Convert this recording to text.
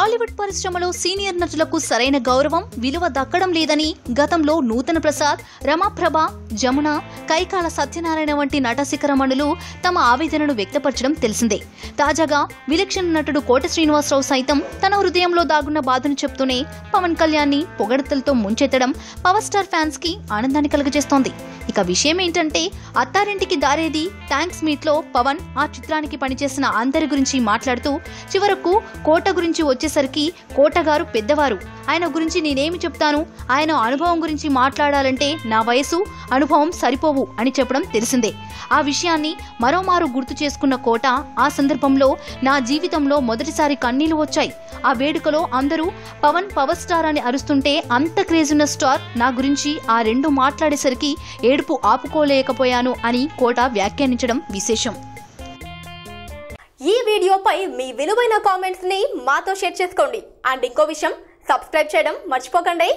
టాలీవుడ్ పరిశ్రమలో సీనియర్ నటులకు సరైన గౌరవం విలువ దక్కడం లేదని గతంలో నూతన ప్రసాద్ రమాప్రభ జమున కైకాల సత్యనారాయణ వంటి నట శిఖరమణులు తమ ఆవేదనను వ్యక్తపరచడం తెలిసిందే. తాజాగా విలక్షణ నటుడు కోట శ్రీనివాసరావు సైతం తన హృదయంలో దాగున్న బాధను చెప్తూనే పవన్ కళ్యాణ్ని పొగడతలతో ముంచెత్తడం పవర్ స్టార్ ఫ్యాన్స్కి ఆనందాన్ని కలుగజేస్తోంది. ఇక విషయం ఏంటంటే అత్తారింటికి దారేది థ్యాంక్స్ మీట్లో పవన్ ఆ చిత్రానికి పనిచేసిన అందరి గురించి మాట్లాడుతూ చివరకు కోట గురించి వచ్చేసరికి కోటగారు పెద్దవారు. ఆయన గురించి నేనేమి చెప్తాను? ఆయన అనుభవం గురించి మాట్లాడాలంటే నా వయసు అనుభవం సరిపోవు అని చెప్పడం తెలిసిందే. ఆ విషయాన్ని మరోమారు గుర్తు చేసుకున్న కోట ఆ సందర్భంలో నా జీవితంలో మొదటిసారి కన్నీళ్ళు వచ్చాయి. ఆ వేడుకలో అందరూ పవన్ పవర్ స్టార్ అని అరుస్తుంటే అంత క్రేజ్ ఉన్న స్టార్ నా గురించి ఆ రెండు మాట్లాడేసరికి ఏడు ఏడుపు ఆపుకోలేకపోయాను అని కోట వ్యాఖ్యానించడం విశేషం. ఈ వీడియోపై మీ విలువైన కామెంట్స్ని మాతో షేర్ చేసుకోండి. అండ్ ఇంకో విషయం సబ్స్క్రైబ్ చేయడం మర్చిపోకండి.